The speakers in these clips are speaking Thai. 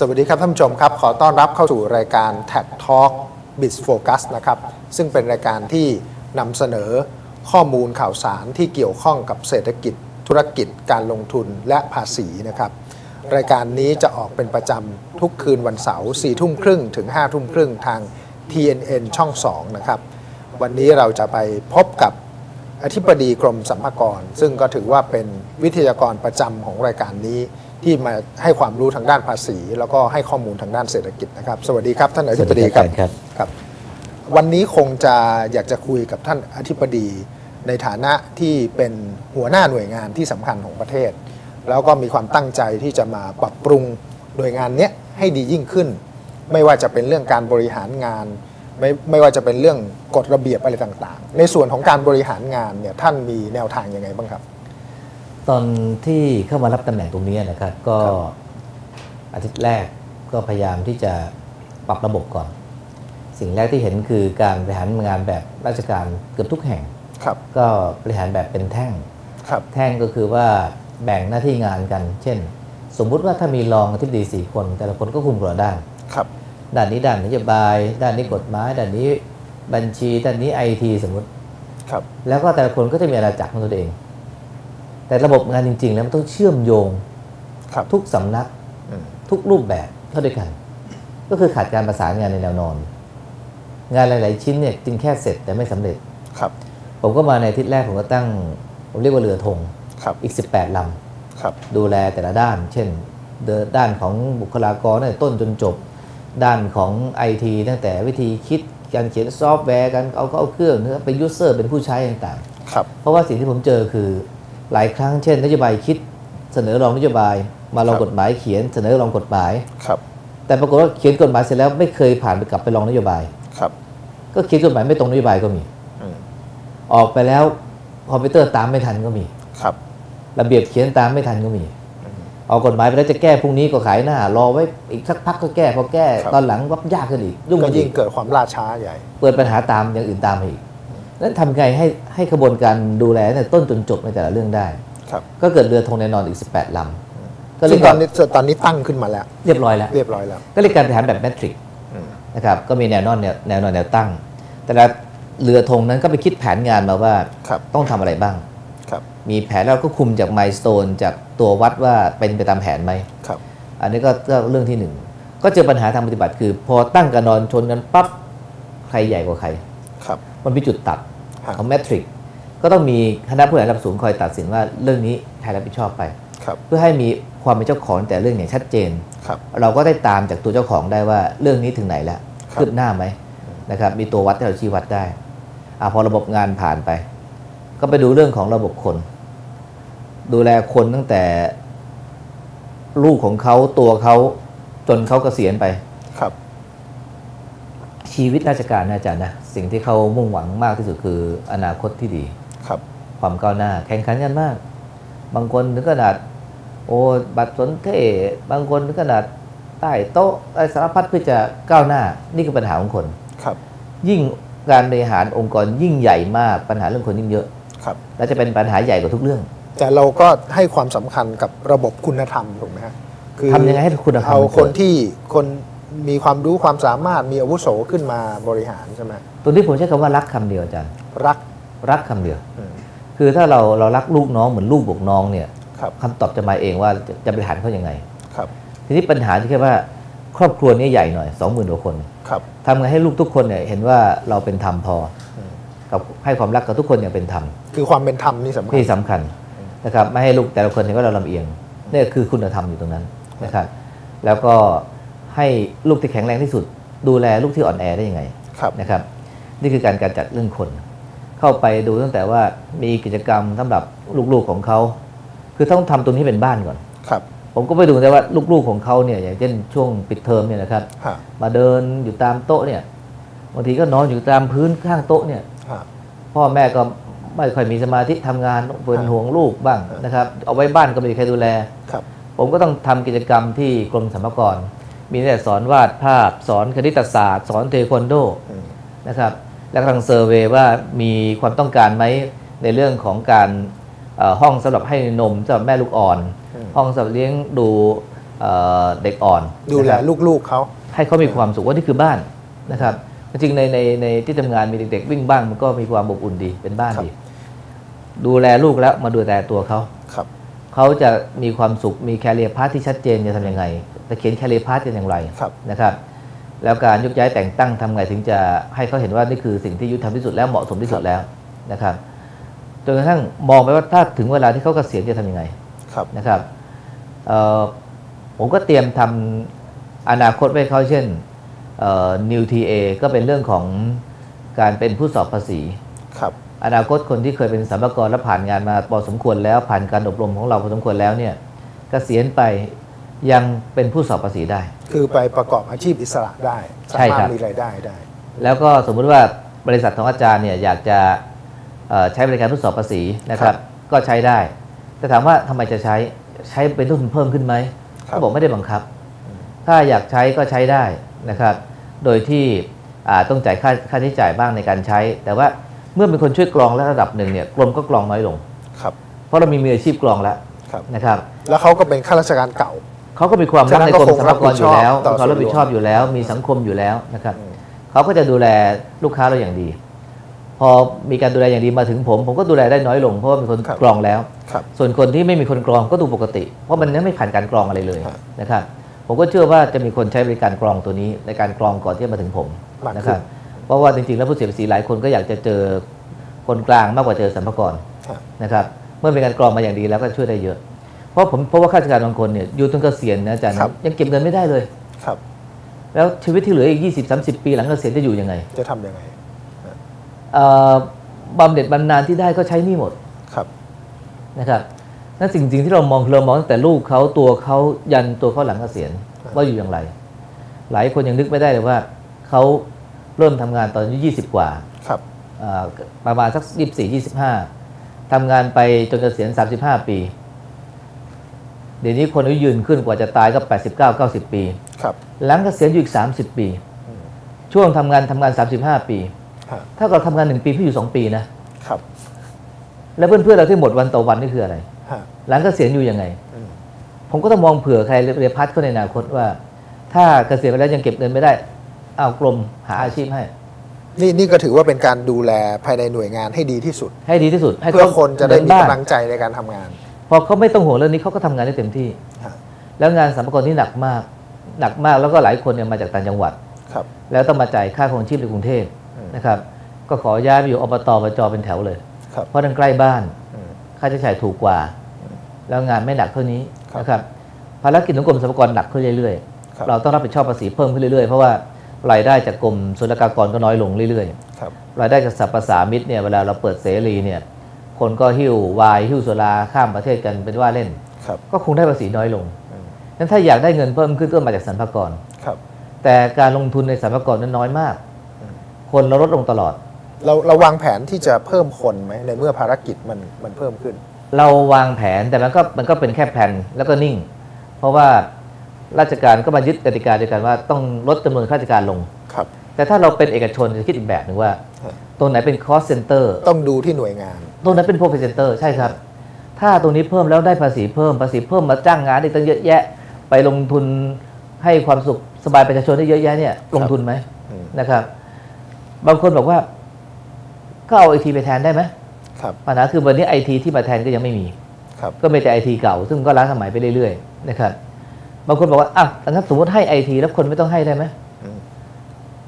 สวัสดีครับท่านผู้ชมครับ ขอต้อนรับเข้าสู่รายการ Tag Talk b i z Focus นะครับ ซึ่งเป็นรายการที่นำเสนอข้อมูลข่าวสารที่เกี่ยวข้องกับเศรษฐกิจ ธุรกิจ การลงทุนและภาษีนะครับ รายการนี้จะออกเป็นประจำทุกคืนวันเสาร์4ทุ่มครึ่งถึง5ทุ่มครึ่งทาง TNN ช่อง 2 นะครับ วันนี้เราจะไปพบกับอธิบดีกรมสรรพากร ซึ่งก็ถือว่าเป็นวิทยากรประจำของรายการนี้ ที่มาให้ความรู้ทางด้านภาษี แล้วก็ให้ข้อมูลทางด้านเศรษฐกิจนะครับ สวัสดีครับท่านอธิบดีครับสวัสดีครับครับ วันนี้คงจะอยากจะคุยกับท่านอธิบดีในฐานะที่เป็นหัวหน้าหน่วยงานที่สำคัญของประเทศ แล้วก็มีความตั้งใจที่จะมาปรับปรุงหน่วยงานเนี้ยให้ดียิ่งขึ้น ไม่ว่าจะเป็นเรื่องการบริหารงาน ไม่ไม่ว่าจะเป็นเรื่องกฎระเบียบอะไรต่างๆ ในส่วนของการบริหารงานเนี่ยท่านมีแนวทางยังไงบ้างครับ ตอนที่เข้ามารับตำแหน่งตรงนี้นะครับ ก็อาทิตย์แรกก็พยายามที่จะปรับระบบก่อน สิ่งแรกที่เห็นคือการบริหารงานแบบราชการเกือบทุกแห่งครับก็บริหารแบบเป็นแท่งครับแท่งก็คือว่าแบ่งหน้าที่งานกัน เช่น สมมุติว่าถ้ามีรองอธิบดีสี่คน แต่ละคนก็คุมคนละด้านครับด้านนี้ด้านนโยบาย ด้านนี้กฎหมายด้านนี้บัญชีด้านนี้ไอทีสมมติครับแล้วก็แต่ละคนก็จะมีอาณาจักรของตัวเอง แต่ระบบงานจริง ๆ แล้วมันต้องเชื่อมโยงครับทุกสำนักอืมทุกรูปแบบเข้าด้วยกัน ก็คือขาดการประสานงานในแนวนอน งานหลาย ๆ ชิ้นเนี่ยจึงแค่เสร็จแต่ไม่สำเร็จครับ ผมก็มาในอาทิศแรกผมก็ตั้งผมเรียกว่าเรือธงครับอีก 18ลครับำดูแลแต่ละด้าน เช่นเดินด้านของบุคลากรตั้งแต่ต้นจนจบ ด้านของไอทีตั้งแต่วิธีคิดการเขียนซอฟต์แวร์การเอาเข้าเครื่องเป็นยูเซอร์เป็นผู้ใช้ต่างครับๆเพราะว่าสิ่งที่ผมเจอคือ หลายครั้งเช่นนโยบายคิดเสนอรองนโยบาย มาลองครับกฎหมายเขียนเสนอรองกฎหมายครับ แต่ปรากฏว่าเขียนกฎหมายเสร็จแล้วไม่เคยผ่านไปกลับไปลองนโยบายครับ ก็เขียนกฎหมายไม่ตรงนโยบายก็มีอืมออกไปแล้วคอมพิวเตอร์ตามไม่ทันก็มีครับ ระเบียบเขียนตามไม่ทันก็มีออกกฎหมายไปแล้วจะแก้พรุ่งนี้ก็ขายหน้ารอไว้อีกสักพักก็แก้พอแก้ครับตอนหลังวับยากขึ้นอีกยุ่งก็ขึ้นยิ่อีงกเกิดความล่าช้าใหญ่ เปิดปัญหาตามอย่างอื่นตามมาอีก นั้นทำไงให้ให้ขบวนการดูแลตั้งแต่ต้นจนจบในแต่ละเรื่องได้ ครับก็เกิดเรือธงแน่นอนอีก 18ลำก็เรีซึ่ยงกตอว่านนี้ตอนนี้ตั้งขึ้นมาแล้ว เรียบร้อยแล้ว เรียบร้อยแล้ว ก็เรียกการบริหารแบบแมทริกอืม นะครับก็มีแนวนอนแนวแนวนอนแนวตั้ง แต่ละเรือธงนั้นก็ไปคิดแผนงานมาว่าครับต้องทำอะไรบ้าง ครับมีแผนแล้วก็คุมจากไมล์สโตนจากตัววัดว่าเป็นไปตามแผนไหม ครับ อันนี้ก็ก็เรื่องที่หนึ่ง ก็เจอปัญหาทางปฏิบัติคือ พอตั้งกับนอนชนกันปั๊บใครใหญ่กว่าใคร ครับมันมีจุดตัดครับของแมทริกก็ต้องมีคณะผู้บริหารระดับสูงคอยตัดสินว่าเรื่องนี้ใครรับผิดชอบไปครับเพื่อให้มีความเป็นเจ้าของแต่เรื่องอย่างชัดเจนครับเราก็ได้ตามจากตัวเจ้าของได้ว่าเรื่องนี้ถึงไหนแล้วครับคืบหน้าไหมนะครับมีตัววัดที่เราชี้วัดได้อะพอระบบงานผ่านไป ก็ไปดูเรื่องของระบบคน ดูแลคนตั้งแต่ลูกของเขาตัวเขาจนเขาเกษียณไปครับ ชีวิตราชการนะอาจารย์นะสิ่งที่เขามุ่งหวังมากที่สุดคืออนาคตที่ดีครับ ความก้าวหน้าแข่งขันกันมาก บางคนถึงขนาด โอ้บัตรสนเทบางคนถึงขนาดใต้โต๊ะอะไรสารพัดเพื่อจะก้าวหน้านี่คือปัญหาของคนครับ ยิ่งการบริหารองค์กรยิ่งใหญ่มากปัญหาเรื่องคนยิ่งเยอะครับและจะเป็นปัญหาใหญ่กว่าทุกเรื่อง แต่เราก็ให้ความสำคัญกับระบบคุณธรรมถูกไหมฮะคือทำยังไงให้คุณธรรมเอามันเกิดคนที่คน มีความรู้ความสามารถมีอาวุโสขึ้นมาบริหารใช่ไหมตรงที่ผมใช้คำว่ารักคำเดียวอาจารย์รักรักคำเดียวอืมคือถ้าเราเรารักลูกน้องเหมือนลูกบวกน้องเนี่ยครับคำตอบจะมาเองว่าจะจะบริหารเขายังไงครับ ทีนี้ปัญหาที่แค่ว่าครอบครัวนี้ใหญ่หน่อยสองหมื่นกว่าคนครับทำไงให้ลูกทุกคนเนี่ยเห็นว่าเราเป็นธรรมพออมกับให้ความรักกับทุกคนอย่างเป็นธรรมคือความเป็นธรรมนี่สำคัญที่สำคัญนะครับไม่ให้ลูกแต่ละคนเห็นว่าเราลำเอียงนี่คือคุณธรรมอยู่ตรงนั้นนะครับแล้วก็ ให้ลูกที่แข็งแรงที่สุด ดูแลลูกที่อ่อนแอได้ยังไงครับนะครับ นี่คือการการจัดเรื่องคน เข้าไปดูตั้งแต่ว่ามีกิจกรรมสำหรับลูกๆของเขา คือต้องทำตรงนี้เป็นบ้านก่อนครับ ผมก็ไปดูแต่ว่าลูกๆของเขาเนี่ยอย่างเช่นช่วงปิดเทอมเนี่ยนะครับฮะมาเดินอยู่ตามโต๊ะเนี่ยบางทีก็นอนอยู่ตามพื้นข้างโต๊ะเนี่ยฮะพ่อแม่ก็ไม่ค่อยมีสมาธิทำงานเป็นห่วงลูกบ้างนะครับ เอาไว้บ้านก็ไม่มีใครดูแลครับผมก็ต้องทำกิจกรรมที่กรมสรรพากร มีตั้งแต่สอนวาดภาพ สอนคณิตศาสตร์ สอนเทควันโดอืมนะครับ แล้วก็ทางเซอร์เวยว่ามีความต้องการไหมในเรื่องของการเอ่อห้องสำหรับให้นมสำหรับแม่ลูกอ่อน ห้องสำหรับเลี้ยงดูเอ่อเด็กอ่อน ดูแลนะครับลูกๆเขาให้เขามีความสุขว่านี่คือบ้านนะครับ จริงๆในในในที่ทำงานมีเด็กๆวิ่งบ้างมันก็มีความอบอุ่นดีเป็นบ้านครับดี ดูแลลูกแล้วมาดูแลตัวเขาครับเขาจะมีความสุขมีแคเรียพาร์ทที่ชัดเจนจะทำยังไง จะเขียนแคเรียพาร์ทกันอย่างไรครับนะครับ แล้วการยกย้ายแต่งตั้งทำไงถึงจะให้เขาเห็นว่านี่คือสิ่งที่ยุติธรรมที่สุดแล้วเหมาะสมที่สุดแล้วนะครับจนกระทั่งมองไปว่าถ้าถึงเวลาที่เขาเกษียณจะทำยังไงครับนะครับเอ่อผมก็เตรียมทำอนาคตไว้ให้เขาเช่นเอ่อ New TA ก็เป็นเรื่องของการเป็นผู้สอบภาษีครับอนาคตคนที่เคยเป็นสัมภากรและผ่านงานมาพอสมควรแล้วผ่านการอบรมของเราพอสมควรแล้วเนี่ยเกษียณไป ยังเป็นผู้สอบภาษีได้ คือไปประกอบอาชีพอิสระได้ใช่สาครัมารบถมีรายได้ได้ แล้วก็สมมุติว่าบริษัทของอาจารย์เนี่ยอยากจะเอ่อใช้บริการทดสอบภาษีนะคครัรับบก็ใช้ได้ แต่ถามว่าทำไมจะใช้ใช้เป็นต้นทุนเพิ่มขึ้นไหมครับเขาบอกไม่ได้บังคับ ถ้าอยากใช้ก็ใช้ได้นะครับ โดยที่อ่าต้องจ่ายค่าค่าใช้จ่ายบ้างในการใช้ แต่ว่าเมื่อเป็นคนช่วยกรองและระดับหนึ่งเนี่ยกรมก็กรองน้อยลงครับเพราะเรามีมืออาชีพกรองแล้วครับนะครับ แล้วเขาก็เป็นข้าราชการเก่า เขาก็มีความรักในกรมสรรพากรอยู่แล้วต่อเขารับผิดชอบส่วนรวมอยู่แล้ว มีสังคมอยู่แล้วนะครับอืมเขาก็จะดูแลลูกค้าเราอย่างดี พอมีการดูแลอย่างดีมาถึงผม ผมก็ดูแลได้น้อยลงเพราะว่ามีคนครับกรองแล้วครับส่วนคนที่ไม่มีคนกรองก็ดูปกติ เพราะมันยังไม่ผ่านการกรองอะไรเลยครับนะครับผมก็เชื่อว่าจะมีคนใช้บริการกรองตัวนี้ในการกรองก่อนที่จะมาถึงผมมากขึ้นนะครับเพราะว่าจริงๆแล้วผู้เสียภาษีหลายคนก็อยากจะเจอคนกลางมากกว่าเจอสรรพากรครับนะครับเมื่อมีการกรองมาอย่างดีแล้วก็ช่วยได้เยอะ เพราะผมเพราะว่าข้าราชการบางคนเนี่ยอยู่จนเกษียณนะอาจารย์ครับ ยังเก็บเงินไม่ได้เลยครับ แล้วชีวิตที่เหลืออีก 20-30 ปีหลังเกษียณจะอยู่ยังไง จะทำยังไงเอ่อบำเหน็จบำนาญที่ได้ก็ใช้หนี่หมดครับนะครับนั่นสิ่งจริงที่เรามองคือเรามองตั้งแต่ลูกเขาตัวเขายันตัวเขาหลังเกษียณว่าอยู่อย่างไร หลายคนยังนึกไม่ได้เลยว่าเขาเริ่มทำงานตอนอายุ20กว่าครับเอ่อประมาณสัก24 25ทำงานไปจนเกษียณ35ปีเดี๋ยวนี้คนอายุยืนขึ้นกว่าจะตายก็ 89 90 ปีครับหลังเกษียณอยู่อีก 30 ปี ช่วงทำงานทำงาน 35 ปีฮะถ้าเราทำงาน1ปีพี่อยู่ 2 ปีนะครับ แล้วเพื่อนๆเราที่หมดวันต่อวันนี่คืออะไรฮะหลังเกษียณอยู่ยังไงอืมผมก็ต้องมองเผื่อใครเรียพัฒน์เขาในอนาคตว่า ถ้าเกษียณไปแล้วยังเก็บเงินไม่ได้เอากรมหาอาชีพให้ นี่นี่ก็ถือว่าเป็นการดูแลภายในหน่วยงานให้ดีที่สุด ให้ดีที่สุดให้เพื่อคนจะได้มีเบ้านกำลังใจในการทำงาน พอเขาไม่ต้องห่วงเรื่องนี้เขาก็ทำงานได้เต็มที่ฮะแล้วงานสัมภาระที่หนักมาก หนักมากแล้วก็หลายคนเนี่ยมาจากต่างจังหวัดครับแล้วต้องมาจ่ายค่าครองชีพในกรุงเทพอืมนะครับก็ขอย้ายไปอยู่อบตอบจเป็นแถวเลยครับเพราะนั่นใกล้บ้านอืมค่าใช้จ่ายถูกกว่า แล้วงานไม่หนักเท่านี้ครับนะครับภารกิจของกรมสรรพากรหนักขึ้นเรื่อยครับๆเราต้องรับผิดชอบภาษีเพิ่มขึ้นเรื่อยๆ เพราะว่ารายได้จากกรมศุลกากรก็น้อยลงเรื่อยครับๆรายได้จากสรรพสามิตเนี่ยเวลาเราเปิดเสรีเนี่ย คนก็หิ้ววายหิ้วสุราข้ามประเทศกันเป็นว่าเล่นครับก็คงได้ภาษีน้อยลงอืมนั้นถ้าอยากได้เงินเพิ่มขึ้นก็มาจากสรรพากรครับแต่การลงทุนในสรรพากรนั้นน้อยมาก คนเราลดลงตลอด เราเราวางแผนที่จะเพิ่มคนไหมในเมื่อภารกิจมันมันเพิ่มขึ้น เราวางแผนแต่มันก็มันก็เป็นแค่แผนแล้วก็นิ่ง เพราะว่าราชการก็มายึดกติกาเดียวกันว่าต้องลดจำนวนข้าราชการลงครับ แต่ถ้าเราเป็นเอกชนจะคิดอีกแบบหนึ่งว่าฮะตรงไหนเป็น cost center ต้องดูที่หน่วยงาน ตรงนั้นเป็น profit center ใช่ครับ ถ้าตรงนี้เพิ่มแล้วได้ภาษีเพิ่มภาษีเพิ่มมาจ้างงานได้ตั้งเยอะแยะ ไปลงทุนให้ความสุขสบายประชาชนได้เยอะแยะเนี่ยลงทุนไหมอืมนะครับ บางคนบอกว่าก็เอาไอทีไปแทนได้ไหมครับปัญหาคือวันนี้ไอทีที่มาแทนก็ยังไม่มีครับก็มีแต่ไอทีเก่า ซึ่งก็ล้าสมัยไปเรื่อยๆนะครับบางคนบอกว่าอะงั้นสมมติให้ไอทีแล้วคนไม่ต้องให้ได้ไหมอืม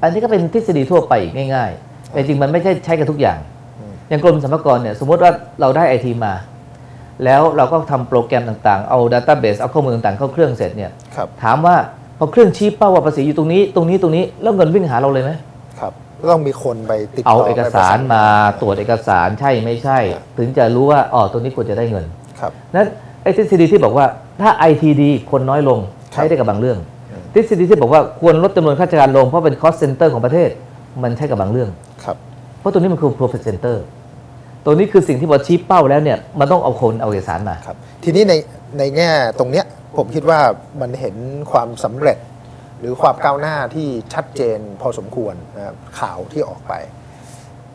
อันนี้ก็เป็นทฤษฎีทั่วไปอีกง่ายๆ แต่จริงมันไม่ใช่ใช้กันทุกอย่าง อืมอย่างกรมสรรพากรเนี่ยสมมติว่าเราได้ไอทีมา แล้วเราก็ทำโปรแกรมต่างๆ เอาดัตต้าเบสเอาข้อมูลต่างๆ เข้าเครื่องเสร็จเนี่ยครับถามว่าพอเครื่องชี้เป้าว่าภาษีอยู่ตรงนี้ตรงนี้ตรงนี้แล้วเงินวิ่งหาเราเลยไหมครับต้องมีคนไปติดต่เอาเอกสารมาไปตรวจเอกสารใช่ไม่ใช่ ถึงจะรู้ว่าอ๋อตรงนี้ควรจะได้เงินครับนั้นไอ้ทฤษฎีที่บอกว่าถ้า IT ดีคนน้อยลงใช้ได้กับบางเรื่อง ทฤษฎีที่บอกว่าควรลดจำนวนข้าราชการลงเพราะเป็น cost center ของประเทศ มันใช่กับบางเรื่องครับเพราะตัวนี้มันคือ profit center ตัวนี้คือสิ่งที่พอชี้เป้าแล้วเนี่ยมันต้องเอาคนเอาเอกสารมาครับ ทีนี้ในในแง่ตรงเนี้ยผมคิดว่ามันเห็นความสำเร็จ หรือความก้าวหน้าที่ชัดเจนพอสมควรนะครับข่าวที่ออกไป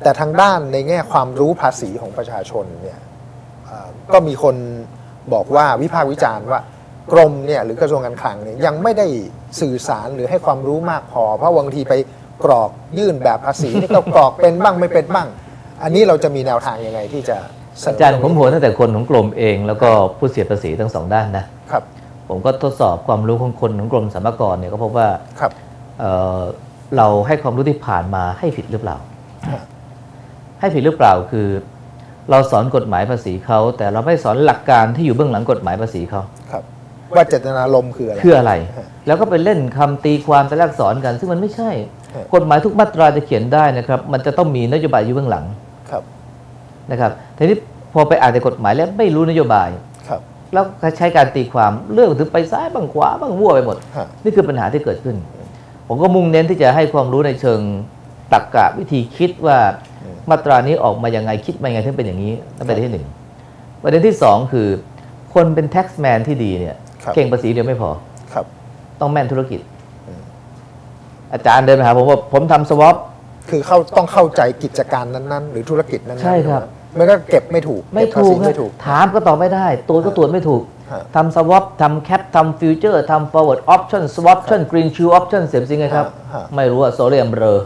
แต่ทางด้านในแง่ความรู้ภาษีของประชาชนเนี่ยก็มีคนบอกว่าวิพากษ์วิจารณ์ว่ากรมเนี่ยหรือกระทรวงการคลังเนี่ยยังไม่ได้สื่อสารหรือให้ความรู้มากพอ เพราะบางทีไปกรอกยื่นแบบภาษีนี่ก็กรอกเป็นบ้างไม่เป็นบ้าง อันนี้เราจะมีแนวทางยังไงที่จะเสริอาจารย์ผมตงโหนี้วตตั้งแต่คนของกรมเอง แล้วก็ผู้เสียภาษีทั้งสองด้านนะครับ ผมก็ทดสอบความรู้ของคนของกรมสรรพากรเนี่ยก็พบว่าครับเอ่อเราให้ความรู้ที่ผ่านมาให้ผิดหรือเปล่าฮะให้ผิดหรือเปล่าคือ เราสอนกฎหมายภาษีเขาแต่เราไม่สอนหลักการที่อยู่เบื้องหลังกฎหมายภาษีเขาครับว่าเจตนารมณ์คืออะไรคืออะไรฮะแล้วก็ไปเล่นคำตีความแต่แรกสอนกัน ซึ่งมันไม่ใช่ฮะกฎหมายทุกมาตราจะเขียนได้นะครับ มันจะต้องมีนโยบายอยู่เบื้องหลังครับ นะครับทีนี้พอไปอ่านในกฎหมายแล้วไม่รู้นโยบายครับ แล้วก็ใช้การตีความเรื่องถึงไปซ้ายบ้างขวาบ้างมั่วไปหมดฮะนี่คือปัญหาที่เกิดขึ้น ผมก็มุ่งเน้นที่จะให้ความรู้ในเชิงตรรกะวิธีคิดว่าอืมมาตรานี้ออกมายังไงคิดมายังไงถึงเป็นอย่างนี้นั่นเป็นประเด็นที่หนึ่งประเด็นที่สองคือ คนเป็น taxman ที่ดีเนี่ยครับเก่งภาษีเดียวไม่พอครับ ต้องแม่นธุรกิจอืมอาจารย์เดินมาหาผมว่าผมทำสวอป คือเข้าต้องเข้าใจกิจการนั้นๆ หรือธุรกิจนั้นๆใช่ครับ ไม่ก็เก็บไม่ถูกไม่เบภาถูษีกไม่นะถูก ถามก็ตอบไม่ได้ ตัวก็ตรวจไม่ถูกฮะทำสวอปทำแคปทำฟิวเจอร์ทำ forward option swap option green shoe option เสียบซิงไงครับฮะไม่รู้อะโซเรียมเบลอ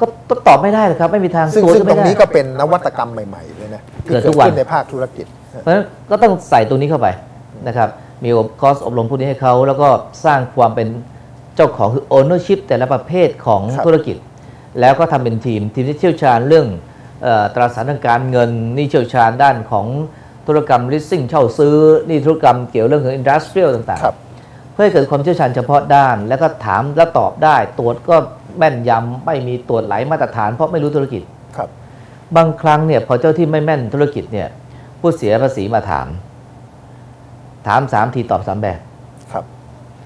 ก็ก็ตอบไม่ได้เลยครับ ไม่มีทางซึ่งตรวจซึ่งตไม่รงได้นี้ก็เป็นนวัตกรรมใหม่ ๆ เลยนะที่เกิดเกิทุดกวันขึ้นในภาคธุรกิจ เพราะฉะนั้นก็ต้องใส่ตรงนี้เข้าไปนะครับมีคอร์สอบรมพวกนี้ให้เขาแล้วก็สร้างความเป็นเจ้าของคือ ownership แต่ละประเภทของครับธุรกิจ แล้วก็ทำเป็นทีมทีมที่เชี่ยวชาญเรื่องเออตราสารทางการเงินนี่เชี่ยวชาญด้านของธุรกรรม leasing เช่าซื้อนี่ธุรกรรมเกี่ยวเรื่องของ industrial ต่างครับๆเพื่อให้เกิดความเชี่ยวชาญเฉพาะด้าน แล้วก็ถามและตอบได้ ตรวจก็แม่นยำไม่มีตรวจไหลมาตรฐาน เพราะไม่รู้ธุรกิจครับบางครั้งเนี่ยพอเจ้าที่ไม่แม่นธุรกิจเนี่ยผู้เสียภาษีมาถาม ถามสามทีตอบสามแบบครับ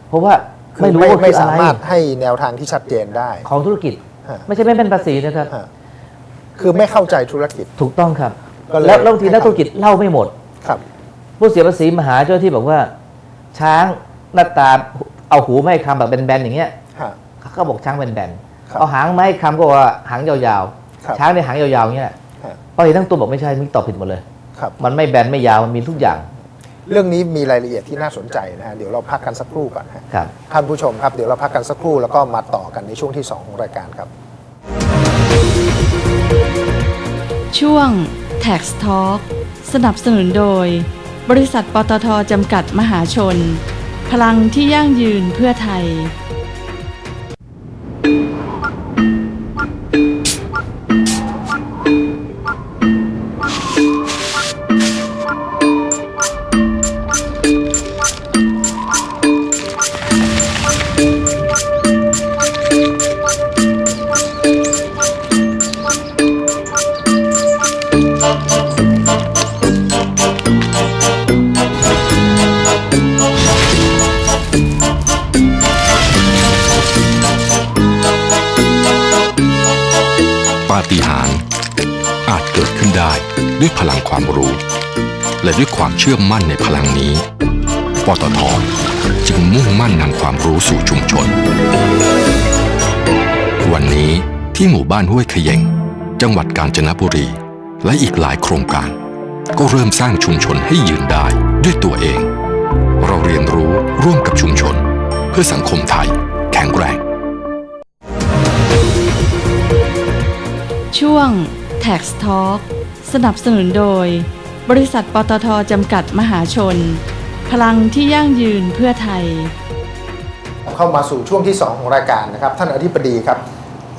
เพราะว่าคือไม่รู้ไม่ว่าไม่คืออะสาไรมารถให้แนวทางที่ชัดเจนได้ ของธุรกิจฮะ ไม่ใช่ไม่แม่นภาษีนะครับฮะคือไม่เข้าใจธุรกิจถูกต้องครับก็เลยแล้วแล้วบางทีให้นักคำธุรกิจเล่าไม่หมดครับ ผู้เสียภาษีมาหาเจ้าที่บอกว่า ช้างหน้าตาเอาหูไม่ให้คำแบบเป็นแบนๆอย่างเงี้ยฮะเขาบอกช้างเป็นแบนครับเอาหางไม่ให้คำก็ว่าหางยาวครับๆช้างในยหางยาวๆอย่างเงี้ยฮะพอเห็นทั้งตัวบอกไม่ใช่มิตอบผิดหมดเลยครับมันไม่แบนไม่ยาวมันมีทุกอย่าง เรื่องนี้มีรายละเอียดที่น่าสนใจนะฮะเดี๋ยวเราพักกันสักครู่ก่อนฮะครับ ท่านผู้ชมครับเดี๋ยวเราพักกันสักครู่แล้วก็มาต่อกันในช่วงที่ 2 ของรายการครับ ช่วง Tax Talk สนับสนุนโดย บริษัทปตทจำกัดมหาชน พลังที่ยั่งยืนเพื่อไทย ได้ด้วยพลังความรู้ และด้วยความเชื่อมั่นในพลังนี้ ปตทจึงมุ่งมั่นนำความรู้สู่ชุมชน วันนี้ที่หมู่บ้านห้วยขยงจังหวัดกาญจนบุรี และอีกหลายโครงการ ก็เริ่มสร้างชุมชนให้ยืนได้ด้วยตัวเอง เราเรียนรู้ร่วมกับชุมชน เพื่อสังคมไทยแข็งแรง ช่วง Tax Talk สนับสนุนโดย บริษัทปตทจำกัดมหาชน พลังที่ยั่งยืนเพื่อไทย เข้ามาสู่ช่วงที่ 2 ของรายการนะครับ ท่านอธิบดีครับ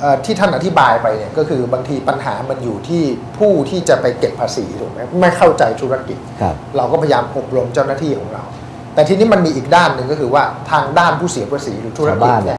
เอ่อที่ท่านอธิบายไปเนี่ยก็คือบางทีปัญหามันอยู่ที่ผู้ที่จะไปเก็บภาษีถูกไหมไม่เข้าใจธุรกิจครับเราก็พยายามอบรมเจ้าหน้าที่ของเรา แต่ทีนี้มันมีอีกด้านหนึ่งก็คือว่าทางด้านผู้เสียภาษีหรือธุรกิจชาวบ้านเนี่ย